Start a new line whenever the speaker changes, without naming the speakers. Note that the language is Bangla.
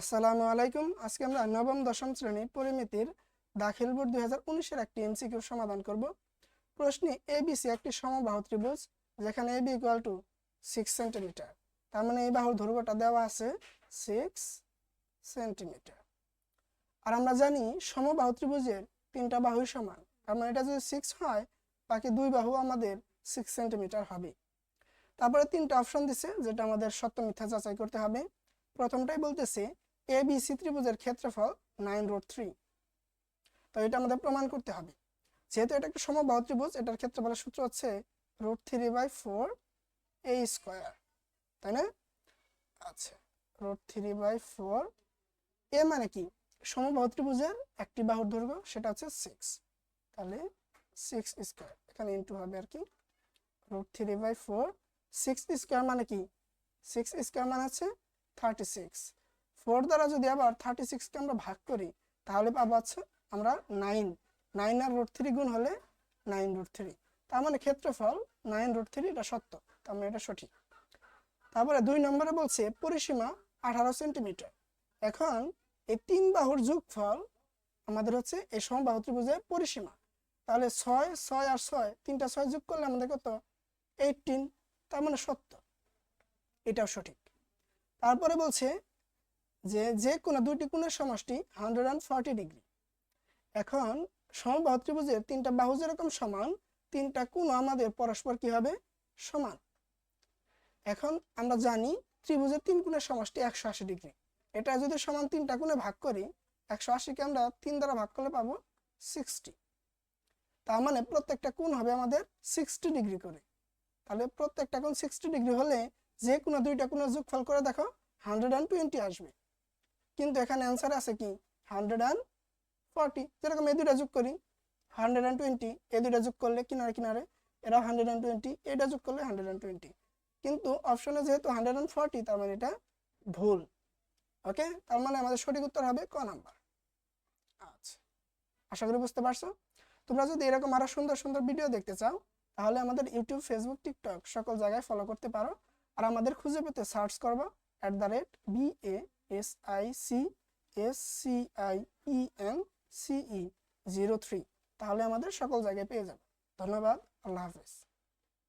আসসালামু আলাইকুম। আজকে আমরা নবম, দশম শ্রেণি পরিমিতির দাখিল বোর্ড দুই হাজার উনিশের একটি এমসিকিউ সমাধান করব। প্রশ্নে এবিসি একটি সমবাহু ত্রিভুজ, যেখানে AB equal to six centimetre তার মানে এই বাহুর দৈর্ঘ্যটা দেওয়া আছে সিক্স সেন্টিমিটার আর আমরা জানি সমবাহু ত্রিভুজের তিনটা বাহুই সমান। তার মানে এটা যদি সিক্স হয়, বাকি দুই বাহু আমাদের সিক্স সেন্টিমিটার হবে। তারপরে তিনটা অপশন দিছে, যেটা আমাদের সত্য মিথ্যা যাচাই করতে হবে। প্রথমটাই বলতেছে এ বি সি ত্রিভুজের ক্ষেত্রফল নাইন রোড থ্রি তো এটা আমাদের প্রমাণ করতে হবে। যেহেতু এটা একটা সমবাহু ত্রিভুজ, এটার ক্ষেত্রফলের সূত্র হচ্ছে root three by four A square তাই না? আচ্ছা root three by four A মানে কি? সমবাহু ত্রিভুজের একটি বাহুর দৈর্ঘ্য, সেটা হচ্ছে সিক্স তাহলে সিক্স স্কোয়ার এখানে ইন্টু হবে আর কি। Root three by four six square মানে কি? সিক্স স্কোয়ার মানে হচ্ছে থার্টি সিক্স ফোর দ্বারা যদি আবার থার্টি সিক্সকে আমরা ভাগ করি, তাহলে পাবো হচ্ছে আমরা নাইন নাইন আর রুট থ্রি গুণ হলে নাইন রুট থ্রি তার মানে ক্ষেত্রফল নাইন রুট থ্রি এটা সত্য, তার মানে এটা সঠিক। তারপরে দুই নম্বরে বলছে পরিসীমা আঠারো সেন্টিমিটার এখন এই তিন বাহুর যোগফল আমাদের হচ্ছে এই সমবাহু ত্রিভুজের পরিসীমা। তাহলে ছয় ছয় আর ছয়, তিনটা ছয় যোগ করলে আমাদের কত? এইটিন তার মানে সত্য। এটাও সঠিক। তারপরে বলছে যে যে কোনো দুইটি কোণের সমষ্টি হান্ড্রেড অ্যান্ড ফর্টি ডিগ্রি এখন সমবাহু ত্রিভুজের তিনটা বাহু যেরকম সমান, তিনটা কোণ আমাদের পরস্পর কি হবে? সমান। এখন আমরা জানি ত্রিভুজের তিন কোণের সমষ্টি একশো আশি ডিগ্রি এটা যদি সমান তিনটা কোণে ভাগ করি, একশো আশিকে আমরা তিন দ্বারা ভাগ করলে পাবো সিক্সটি তার মানে প্রত্যেকটা কোণ হবে আমাদের সিক্সটি ডিগ্রি করে। তাহলে প্রত্যেকটা কোণ সিক্সটি ডিগ্রি হলে যে কোনো দুইটা কোণের যোগফল করে দেখো হান্ড্রেড অ্যান্ড টোয়েন্টি আসবে। কিন্তু এখানে অ্যান্সার আছে কি? হান্ড্রেড অ্যান্ড ফর্টি যেরকম এই দুইটা যোগ করি হান্ড্রেড অ্যান্ড টোয়েন্টি এ দুইটা যোগ করলে কিনারে কিনারে? এরাও হান্ড্রেড অ্যান্ড টোয়েন্টি এটা যোগ করলে হান্ড্রেড অ্যান্ড টোয়েন্টি কিন্তু অপশনে যেহেতু হান্ড্রেড অ্যান্ড ফর্টি তার মানে এটা ভুল। ওকে তার মানে আমাদের সঠিক উত্তর হবে ক নাম্বার। আচ্ছা। আশা করি বুঝতে পারছ? তোমরা যদি এরকম আরও সুন্দর সুন্দর ভিডিও দেখতে চাও, তাহলে আমাদের ইউটিউব ফেসবুক টিকটক সকল জায়গায় ফলো করতে পারো। আর আমাদের খুঁজে পেতে সার্চ করব at the rate B A S I C S C I E N C E zero three তাহলে আমাদের সকল জায়গায় পেয়ে যাবে। ধন্যবাদ। আল্লাহ হাফিজ।